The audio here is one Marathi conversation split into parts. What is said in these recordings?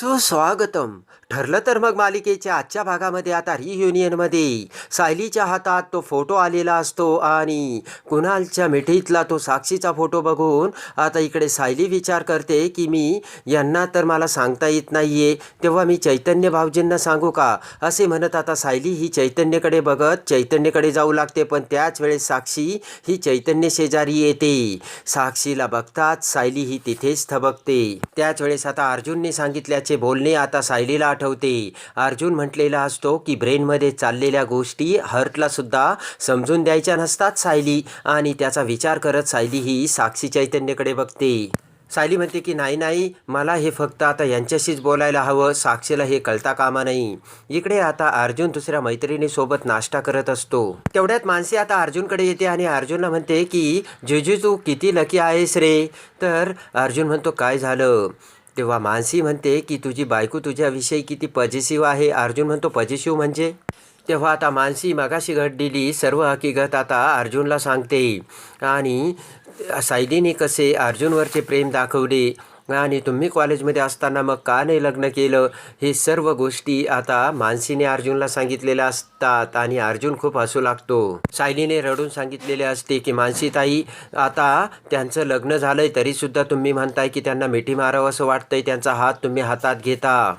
सुस्वागतम. ठरलं तर मग मालिकेच्या आजच्या भागामध्ये आता रियुनियनमध्ये सायलीच्या हातात तो फोटो आलेला असतो आणि कुणालच्या मिठीतला तो साक्षीचा फोटो बघून आता इकडे सायली विचार करते की मी यांना तर मला सांगता येत नाही आहे तेव्हा मी चैतन्य भाऊजींना सांगू का? असे म्हणत आता सायली ही चैतन्यकडे बघत चैतन्यकडे जाऊ लागते पण त्याच वेळेस साक्षी ही चैतन्य शेजारी येते. साक्षीला बघताच सायली ही तिथेच थबकते. त्याच वेळेस आता अर्जुनने सांगितल्याचे बोलणे आता सायलीला आठवते. अर्जुन म्हटलेला असतो की ब्रेनमध्ये चाललेल्या गोष्टी हर्टला सुद्धा समजून द्यायच्या नसतात सायली आणि त्याचा विचार करत सायली ही साक्षी चैतन्यकडे बघते. सायली म्हणते की नाही नाही मला हे फक्त आता यांच्याशीच बोलायला हवं. साक्षीला हे कळता कामा नाही इकडे आता अर्जुन दुसऱ्या मैत्रिणीसोबत नाश्ता करत असतो. तेवढ्यात मानसी आता अर्जुनकडे येते आणि अर्जुनला म्हणते की जेजू तू किती लकी आहेस रे. तर अर्जुन म्हणतो काय झालं? तेव्हा मानसी म्हणते की तुझी बायको तुझ्याविषयी किती पॉझिटिव्ह आहे? अर्जुन म्हणतो पॉझिटिव्ह म्हणजे? तेव्हा आता मानसी मगाशी घडलेली सर्व हकीकत आता अर्जुनला सांगते. आणि सायलीने कसे अर्जुनवरचे प्रेम दाखवले? आणि तुम्ही कॉलेजमध्ये असताना मग का नाही लग्न केलं? हे सर्व गोष्टी आता मानसीने अर्जुनला सांगितलेल्या असतात आणि अर्जुन खूप हसू लागतो. सायलीने रडून सांगितलेले असते की मानसीताई आता त्यांचं लग्न झालंय तरीसुद्धा तुम्ही म्हणताय की त्यांना मिठी मारावं असं वाटतंय त्यांचा हात तुम्ही हातात घेता.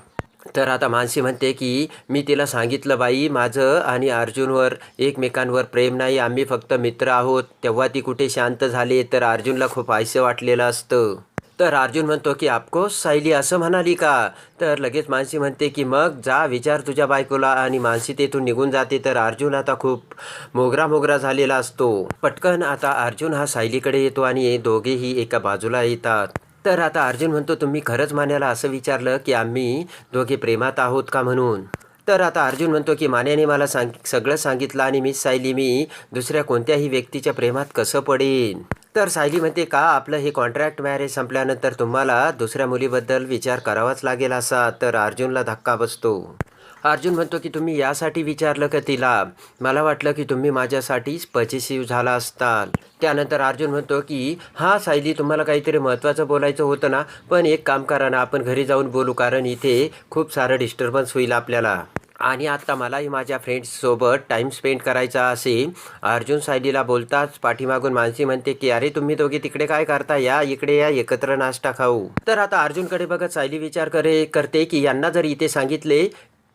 तर आता मानसी म्हणते की मी तिला सांगितलं बाई माझं आणि अर्जुनवर एकमेकांवर प्रेम नाही आम्ही फक्त मित्र आहोत. तेव्हा ती कुठे शांत झाली तर अर्जुनला खूप आयसं वाटलेलं असतं. तर अर्जुन म्हणतो की आपको सायली असं म्हणाली का? तर लगेच मानसी म्हणते की मग जा विचार तुझ्या बायकोला आणि मानसी तेथून निघून जाते. तर अर्जुन आता खूप मोगरा मोगरा झालेला असतो. पटकन आता अर्जुन हा सायलीकडे येतो आणि दोघेही एका बाजूला येतात. तर आता अर्जुन म्हणतो तुम्ही खरंच मान्याला असं विचारलं की आम्ही दोघे प्रेमात आहोत का म्हणून? तर आता अर्जुन म्हणतो की मान्याने मला सांग सगळं सांगितलं आणि मी सायली मी दुसऱ्या कोणत्याही व्यक्तीच्या प्रेमात कसं पडेन? तर सायली म्हणते का आपलं हे कॉन्ट्रॅक्ट मॅरेज संपल्यानंतर तुम्हाला दुसऱ्या मुलीबद्दल विचार करावाच लागेल असा. तर अर्जुनला धक्का बसतो. अर्जुन म्हणतो की तुम्ही यासाठी विचारलं का तिला? मला वाटलं की तुम्ही माझ्यासाठीच पजेसिव्ह झाला असताल. त्यानंतर अर्जुन म्हणतो की हां सायली तुम्हाला काहीतरी महत्त्वाचं बोलायचं होतं ना पण एक काम करा ना आपण घरी जाऊन बोलू कारण इथे खूप सारं डिस्टर्बन्स होईल आपल्याला. आणि आत्ता मलाही माझ्या फ्रेंड्ससोबत टाईम स्पेंड करायचा असे अर्जुन सायलीला बोलताच पाठीमागून मानसी म्हणते की अरे तुम्ही दोघे तिकडे काय करता? या इकडे या एकत्र नाश्ता खाऊ. तर आता अर्जुनकडे बघत सायली विचार करे करते की यांना जर इथे सांगितले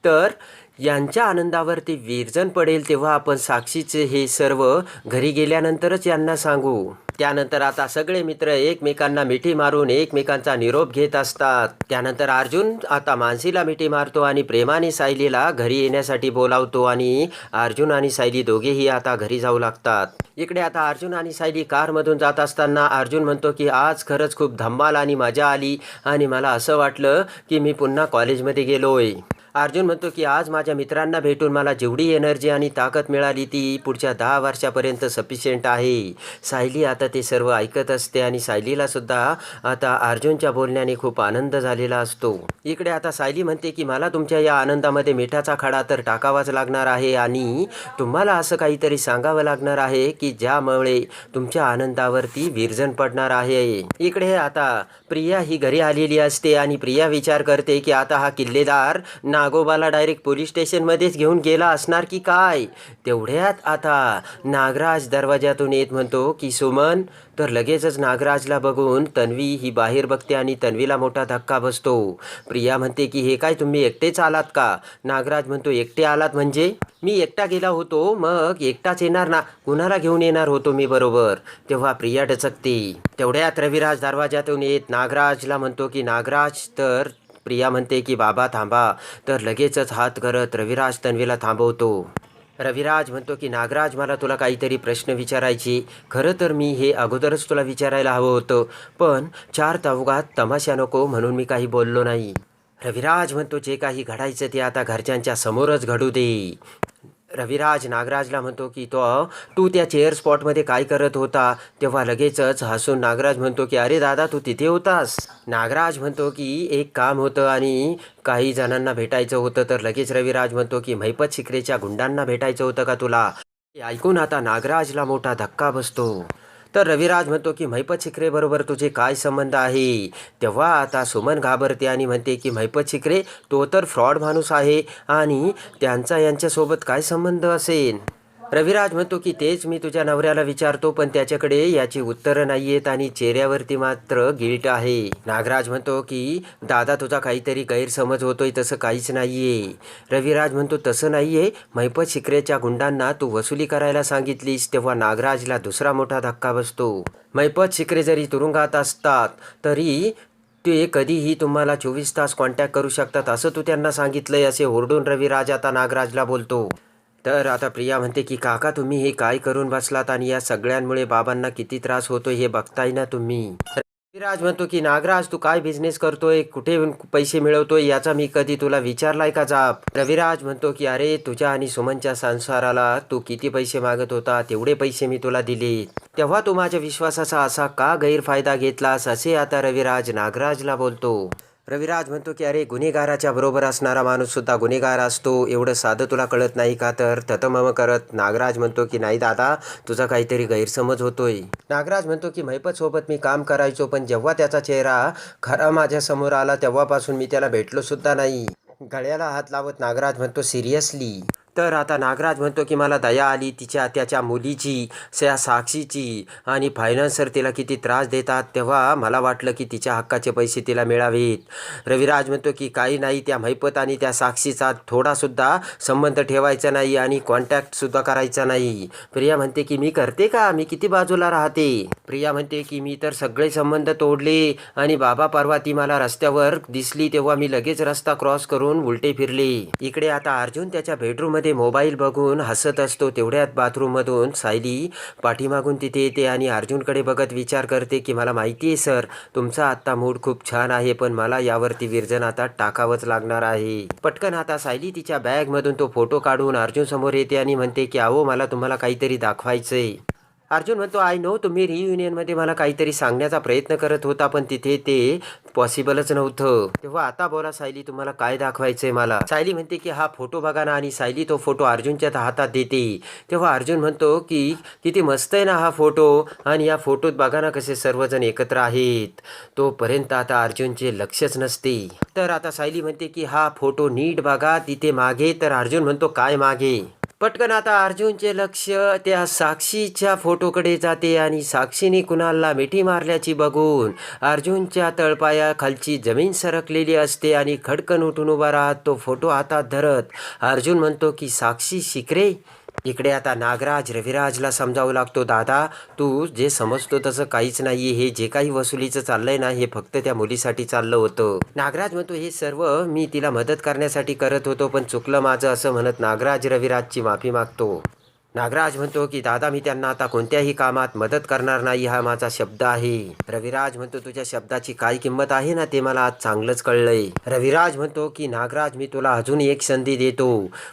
तर यांच्या आनंदावरती विरजन पडेल तेव्हा आपण साक्षीचे हे सर्व घरी गेल्यानंतरच यांना सांगू. त्यानंतर आता सगळे मित्र एकमेकांना मिठी मारून एकमेकांचा निरोप घेत असतात. त्यानंतर अर्जुन आता मानसीला मिठी मारतो आणि प्रेमाने सायलीला घरी येण्यासाठी बोलावतो आणि अर्जुन आणि सायली दोघेही आता घरी जाऊ लागतात. इकडे आता अर्जुन आणि सायली कारमधून जात असताना अर्जुन म्हणतो की आज खरंच खूप धम्माल आणि मजा आली आणि मला असं वाटलं की मी पुन्हा कॉलेजमध्ये गेलोय. अर्जुन म्हणतो की आज माझ्या मित्रांना भेटून मला जेवढी एनर्जी आणि ताकद मिळाली ती पुढच्या दहा वर्षापर्यंत सफिशियंट आहे. सायली आता ते सर्व ऐकत असते आणि सायलीला सुद्धा आता अर्जुनच्या बोलण्याने खूप आनंद झालेला असतो. इकडे आता सायली म्हणते की मला तुमच्या या आनंदामध्ये मिठाचा खडा तर टाकावाच लागणार आहे आणि तुम्हाला असं काहीतरी सांगावं लागणार आहे की ज्यामुळे तुमच्या आनंदावरती विरजन पडणार आहे. इकडे आता प्रिया ही घरी आलेली असते आणि प्रिया विचार करते की आता हा किल्लेदार ना नागोबाला डायरेक्ट पोलीस स्टेशनमध्येच घेऊन गेला असणार की काय? तेवढ्यात आता नागराज दरवाजातून येत म्हणतो की सुमन तर लगेचच नागराजला बघून तन्वी ही बाहेर बघते आणि तन्वीला मोठा धक्का बसतो. प्रिया म्हणते की हे काय तुम्ही एकटेच आलात का? नागराज म्हणतो एकटे आलात म्हणजे? मी एकटा गेला होतो मग एकटाच येणार ना? कुणाला घेऊन येणार होतो मी बरोबर? तेव्हा प्रिया डचकते. तेवढ्यात रविराज दरवाजातून येत नागराजला म्हणतो की नागराज तर प्रिया म्हणते की बाबा थांबा. तर लगेचच हात करत रविराज तन्वीला थांबवतो. रविराज म्हणतो की नागराज मला तुला काहीतरी प्रश्न विचारायचे. खरं तर मी हे अगोदरच तुला विचारायला हवं होतं पण चार तवगात तमाशा नको म्हणून मी काही बोललो नाही. रविराज म्हणतो जे काही घडायचं ते आता घरच्यांच्या समोरच घडू दे. रविराज नागराजला म्हणतो की तो तू त्या चेअर स्पॉटमध्ये काय करत होता? तेव्हा लगेचच हसून नागराज म्हणतो की अरे दादा तू तिथे होतास. नागराज म्हणतो की एक काम होतं आणि काही जणांना भेटायचं होतं. तर लगेच रविराज म्हणतो की मैपत शिकरेच्या गुंडांना भेटायचं होतं का तुला? हे ऐकून आता नागराजला मोठा धक्का बसतो. तर रविराज म्हणतो की महिपत शिकरे बरोबर तुझे काय संबंध आहे? तेव्हा आता सुमन घाबरते आणि म्हणते की महिपत शिकरे तो तर फ्रॉड माणूस आहे आणि त्यांचा यांच्यासोबत काय संबंध असेल? रविराज म्हणतो की तेच मी तुझ्या नवऱ्याला विचारतो पण त्याच्याकडे याची उत्तरं नाही आहेत आणि चेहऱ्यावरती मात्र गिल्ट आहे. नागराज म्हणतो की दादा तुझा काहीतरी गैरसमज होतोय तसं काहीच नाहीये. रविराज म्हणतो तसं नाहीये. महिपत शिकरेच्या गुंडांना तू वसुली करायला सांगितलीस तेव्हा नागराजला दुसरा मोठा धक्का बसतो. महिपत शिकरे जरी तुरुंगात असतात तरी ते कधीही तुम्हाला चोवीस तास कॉन्टॅक्ट करू शकतात असं तू त्यांना सांगितलंय असे ओरडून रविराज आता नागराजला बोलतो. तर आता प्रिया म्हणते की काका तुम्ही हे काय करून बसलात आणि या सगळ्यांमुळे बाबांना किती त्रास होतो हे बघताय ना तुम्ही? रविराज म्हणतो की नागराज तू काय बिझनेस करतोय? कुठे पैसे मिळवतोय? याचा मी कधी तुला विचारलाय का जाप? रविराज म्हणतो की अरे तुझ्या आणि सुमनच्या संसाराला तू किती पैसे मागत होता? तेवढे पैसे मी तुला दिले तेव्हा तू माझ्या विश्वासाचा असा का गैरफायदा घेतलास? असे आता रविराज नागराजला बोलतो. रविराज म्हणतो की अरे गुन्हेगाराच्या बरोबर असणारा माणूस सुद्धा गुन्हेगार असतो. एवढं साधं तुला कळत नाही का तर? ततमम करत. नागराज म्हणतो की नाही दादा तुझा काहीतरी गैरसमज होतोय. नागराज म्हणतो की महिपत सोबत मी काम करायचो पण जेव्हा त्याचा चेहरा खरा माझ्यासमोर आला तेव्हापासून मी त्याला भेटलो सुद्धा नाही. गळ्याला हात लावत नागराज म्हणतो सिरियसली. तर आता नागराज म्हणतो की मला दया आली. तिच्या त्याच्या मुलीची त्या साक्षीची आणि फायनान्सर तिला किती त्रास देतात तेव्हा मला वाटलं की तिच्या हक्काचे पैसे तिला मिळावेत. रविराज म्हणतो की काही नाही त्या महिपत आणि त्या साक्षीचा थोडासुद्धा संबंध ठेवायचा नाही आणि कॉन्टॅक्टसुद्धा करायचा नाही. प्रिया म्हणते की मी करते का? मी किती बाजूला राहते? प्रिया म्हणते की मी तर सगळे संबंध तोडले आणि बाबा परवा ती मला रस्त्यावर दिसली तेव्हा मी लगेच रस्ता क्रॉस करून उलटे फिरले. इकडे आता अर्जुन त्याच्या बेडरूममध्ये मोबाईल बघून हसत असतो. तेवढ्यात बाथरूममधून सायली पाठीमागून तिथे येते आणि अर्जुनकडे बघत विचार करते की मला माहिती आहे सर तुमचा आत्ता मूड खूप छान आहे पण मला यावरती विरजन आता टाकावंच लागणार आहे. पटकन आता सायली तिच्या बॅगमधून तो फोटो काढून अर्जुन समोर येते आणि म्हणते की अहो मला तुम्हाला काहीतरी दाखवायचंय. अर्जुन म्हणतो आय नो तुम्ही रियुनियनमध्ये मला काहीतरी सांगण्याचा प्रयत्न करत होता पण तिथे ते पॉसिबलच नव्हतं. तेव्हा आता बोला सायली तुम्हाला काय दाखवायचंय मला? सायली म्हणते की हा फोटो बघा ना आणि सायली तो फोटो अर्जुनच्या हातात देते. तेव्हा अर्जुन म्हणतो की किती मस्त आहे ना हा फोटो आणि या फोटोत बघा ना कसे सर्वजण एकत्र आहेत. तोपर्यंत आता अर्जुनचे लक्षच नसते. तर आता सायली म्हणते की हा फोटो नीट बघा तिथे मागे. तर अर्जुन म्हणतो काय मागे? पटकन आता अर्जुनचे लक्ष त्या साक्षीच्या फोटोकडे जाते आणि साक्षीने कुणाला मिठी मारल्याची बघून अर्जुनच्या तळपायाखालची जमीन सरकलेली असते आणि खडकन उठून उभा राहत तो फोटो हातात धरत अर्जुन म्हणतो की साक्षी शिकरे इकडे आता नागराज रविराजला समजावू लागतो दादा तू जे समजतो तसं काहीच नाही हे जे काही वसुलीचं चाललंय ना हे फक्त त्या मुलीसाठी चाललं होतं. नागराज म्हणतो हे सर्व मी तिला मदत करण्यासाठी करत होतो पण चुकलं माझं असं म्हणत नागराज रविराजची माफी मागतो. नागराज म्हणतो की दादा मी त्यांना आता कोणत्याही कामात मदत करणार नाही हा माझा शब्द आहे. रविराज म्हणतो तुझ्या शब्दाची काय किंमत आहे ना ते मला आज चांगलंच कळलंय. रविराज म्हणतो की नागराज मी तुला अजून एक संधी देतो.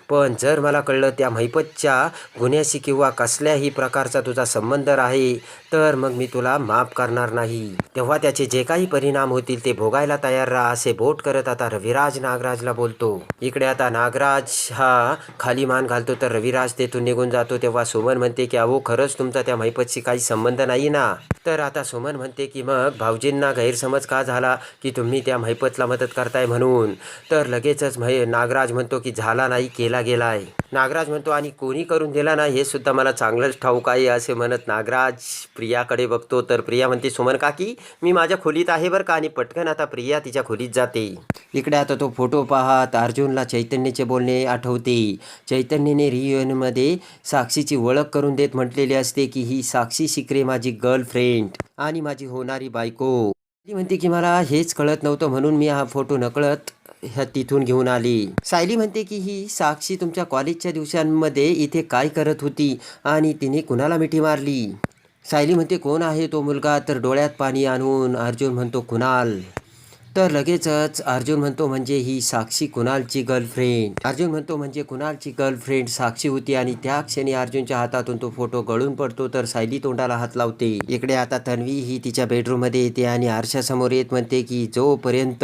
पण जर मला कळलं त्या महिपतच्या गुन्ह्याशी किंवा कसल्याही प्रकारचा तुझा संबंध आहे तर मग मी तुला माफ करणार नाही. तेव्हा त्याचे जे काही परिणाम होतील ते भोगायला तयार राहा असे बोट करत आता रविराज नागराजला बोलतो. इकडे आता नागराज हा खाली मान घालतो तर रविराज तेथून निघून जातो. तेव्हा सुमन म्हणते की अहो खरंच तुमचा त्या महिपतशी काही संबंध नाही ना? तर आता सुमन म्हणते की मग भाऊजींना गैरसमज का झाला की तुम्ही त्या महिपतला मदत करताय म्हणून? तर लगेचच महे नागराज म्हणतो की झाला नाही केला गेलाय. नागराज म्हणतो आणि कोणी करून दिला ना हे सुद्धा मला चांगलंच ठाऊक आहे असे म्हणत नागराज प्रियाकडे बघतो. तर प्रिया म्हणते सुमन काकी मी माझ्या खोलीत आहे बरं का? आणि पटकन आता प्रिया तिच्या खोलीत जाते. इकडे आता तो फोटो पाहत अर्जुनला चैतन्याचे बोलणे आठवते. चैतन्यने रियुनियनमध्ये साक्षीची ओळख करून देत म्हटलेले असते की ही साक्षी शिकरे माझी गर्लफ्रेंड आणि माझी होणारी बायको. ती म्हणते की मला हेच कळत नव्हतं म्हणून मी हा फोटो नकळत ह्या तिथून घेऊन आली. सायली म्हणते की ही साक्षी तुमच्या कॉलेजच्या दिवसांमध्ये इथे काय करत होती आणि तिने कुणाला मिठी मारली? सायली म्हणते कोण आहे तो मुलगा? तर डोळ्यात पाणी आणून अर्जुन म्हणतो कुणाल. तर लगेचच अर्जुन म्हणतो म्हणजे ही साक्षी कुणालची गर्लफ्रेंड अर्जुन म्हणतो म्हणजे कुणालची गर्लफ्रेंड साक्षी होती आणि त्या क्षणी अर्जुनच्या हातातून तो फोटो गळून पडतो तर सायली तोंडाला हात लावते. इकडे आता तन्वी ही तिच्या बेडरूममध्ये येते आणि आरशासमोर येत म्हणते की जोपर्यंत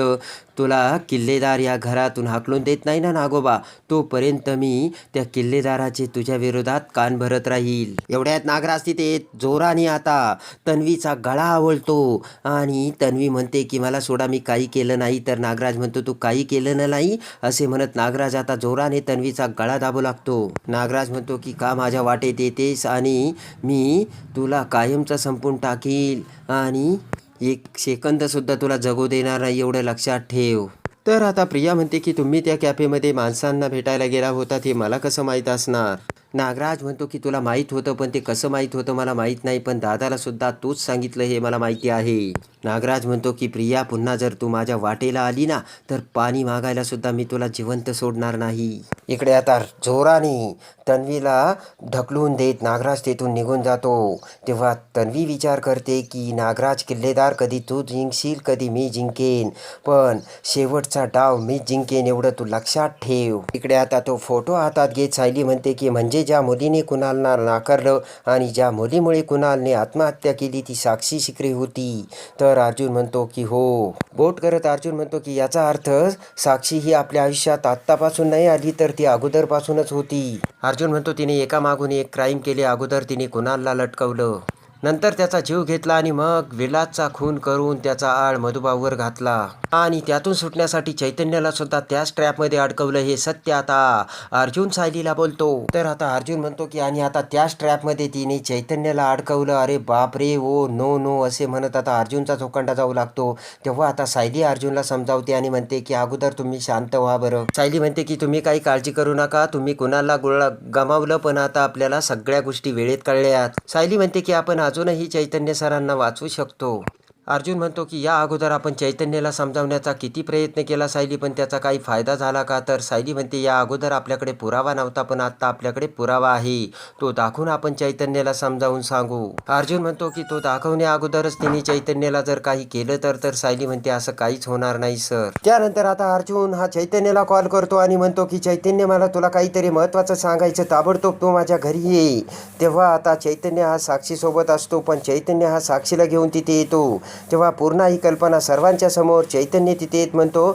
तुला किल्लेदार या घरातून हाकलून देत नाही ना नागोबा तोपर्यंत मी त्या किल्लेदाराचे तुझ्या विरोधात कान भरत राहील. एवढ्यात नागराज तिथे जोराने आता तन्वीचा गळा आवळतो. आणि तन्वी म्हणते की मला सोडा मी काही केलं नाही तर नागराज म्हणतो तू काही केलं ना नाही असे म्हणत नागराज आता जोराने तन्वीचा गळा दाबू लागतो. नागराज म्हणतो की का माझ्या वाटेत येतेस आणि मी तुला कायमचा संपून टाकील आणि एक सेकंदसुद्धा तुला जगू देणार नाही एवढं लक्षात ठेव. तर आता प्रिया म्हणते की तुम्ही त्या कॅफेमध्ये माणसांना भेटायला गेला होता हे मला कसं माहीत असणार? नागराज म्हणतो की तुला माहीत होतं पण ते कसं माहीत होतं मला माहीत नाही पण दादाला सुद्धा तूच सांगितलं हे मला माहिती आहे. नागराज म्हणतो की प्रिया पुन्हा जर तू माझ्या वाटेला आली ना तर पाणी मागायला सुद्धा मी तुला जिवंत सोडणार नाही. इकडे आता जोराने तन्वीला ढकलून देत नागराज तेथून निघून जातो. तेव्हा तन्वी विचार करते की नागराज किल्लेदार कधी तू जिंकशील कधी मी जिंकेन पण शेवटचा डाव मी जिंकेन एवढं तू लक्षात ठेव. इकडे आता तो फोटो हातात घेत सायली म्हणते की म्हणजे म्हणजे ज्या मुलीने कुणालना नाकारलं आणि ज्या मुलीमुळे कुणालने आत्महत्या केली ती साक्षी शिकरी होती. तर अर्जुन म्हणतो की हो. बोट करत अर्जुन म्हणतो की याचा अर्थ साक्षी ही आपल्या आयुष्यात आत्तापासून नाही आली तर ती अगोदरपासूनच होती. अर्जुन म्हणतो तिने एका मागून एक क्राईम केले अगोदर तिने कुणालला लटकवलं. नंतर त्याचा जीव घेतला आणि मग विलासचा खून करून त्याचा आळ मधुबावर घातला. आणि त्यातून सुटण्यासाठी चैतन्याला सुद्धा त्याच ट्रॅपमध्ये अडकवलं हे सत्य आता अर्जुन सायलीला बोलतो. तर आता अर्जुन म्हणतो की आणि आता त्याच ट्रॅपमध्ये तिने चैतन्याला अडकवलं. अरे बाप रे ओ नो नो असे म्हणत आता अर्जुनचा चोखंडा जाऊ लागतो. तेव्हा आता सायली अर्जुनला समजावते आणि म्हणते की अगोदर तुम्ही शांत व्हा बरं. सायली म्हणते की तुम्ही काही काळजी करू नका. तुम्ही कुणाला गुळ गमावलं पण आता आपल्याला सगळ्या गोष्टी वेळेत कळल्यात. सायली म्हणते की आपण अजूनही चैतन्य सरांना वाचवू शकतो. अर्जुन म्हणतो की या अगोदर आपण चैतन्याला समजावण्याचा किती प्रयत्न केला सायली पण त्याचा काही फायदा झाला का? तर सायली म्हणते या अगोदर आपल्याकडे पुरावा नव्हता पण आत्ता आपल्याकडे पुरावा आहे. तो दाखवून आपण चैतन्याला समजावून सांगू. अर्जुन म्हणतो की तो दाखवण्या अगोदरच तिने चैतन्याला जर काही केलं तर तर सायली म्हणते असं काहीच होणार नाही सर. त्यानंतर आता अर्जुन हा चैतन्याला कॉल करतो आणि म्हणतो की चैतन्य मला तुला काहीतरी महत्त्वाचं सांगायचं ताबडतोब तो माझ्या घरी ये. तेव्हा आता चैतन्य हा साक्षीसोबत असतो पण चैतन्य हा साक्षीला घेऊन तिथे येतो. तेव्हा पूर्ण ही कल्पना सर्वांच्या समोर चैतन्य तिथे येत म्हणतो.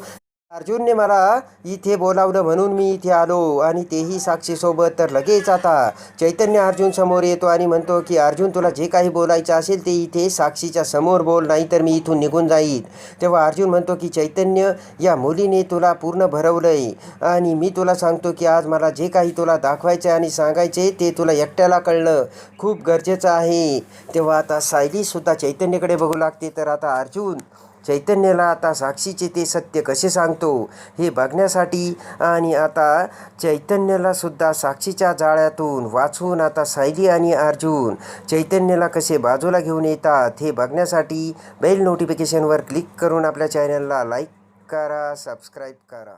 अर्जुनने मला इथे बोलावलं म्हणून मी इथे आलो आणि तेही साक्षीसोबत तर लगेच आता चैतन्य अर्जुन समोर येतो आणि म्हणतो की अर्जुन तुला जे काही बोलायचं असेल ते इथे साक्षीच्या समोर बोल नाही तर मी इथून निघून जाईल तेव्हा अर्जुन म्हणतो की चैतन्य या मुलीने तुला पूर्ण भरवलंय आणि मी तुला सांगतो की आज मला जे काही तुला दाखवायचे आणि सांगायचे ते तुला एकट्याला कळणं खूप गरजेचं आहे. तेव्हा आता सायलीसुद्धा चैतन्यकडे बघू लागते. तर आता अर्जुन चैतन्याला आता साक्षीचे ते सत्य कसे सांगतो हे बघण्यासाठी आणि आता चैतन्याला सुद्धा साक्षीच्या जाळ्यातून वाचून आता सायली आणि अर्जुन चैतन्याला कसे बाजूला घेऊन येतात हे बघण्यासाठी बेल नोटिफिकेशनवर क्लिक करून आपल्या चॅनलला लाईक करा सबस्क्राईब करा.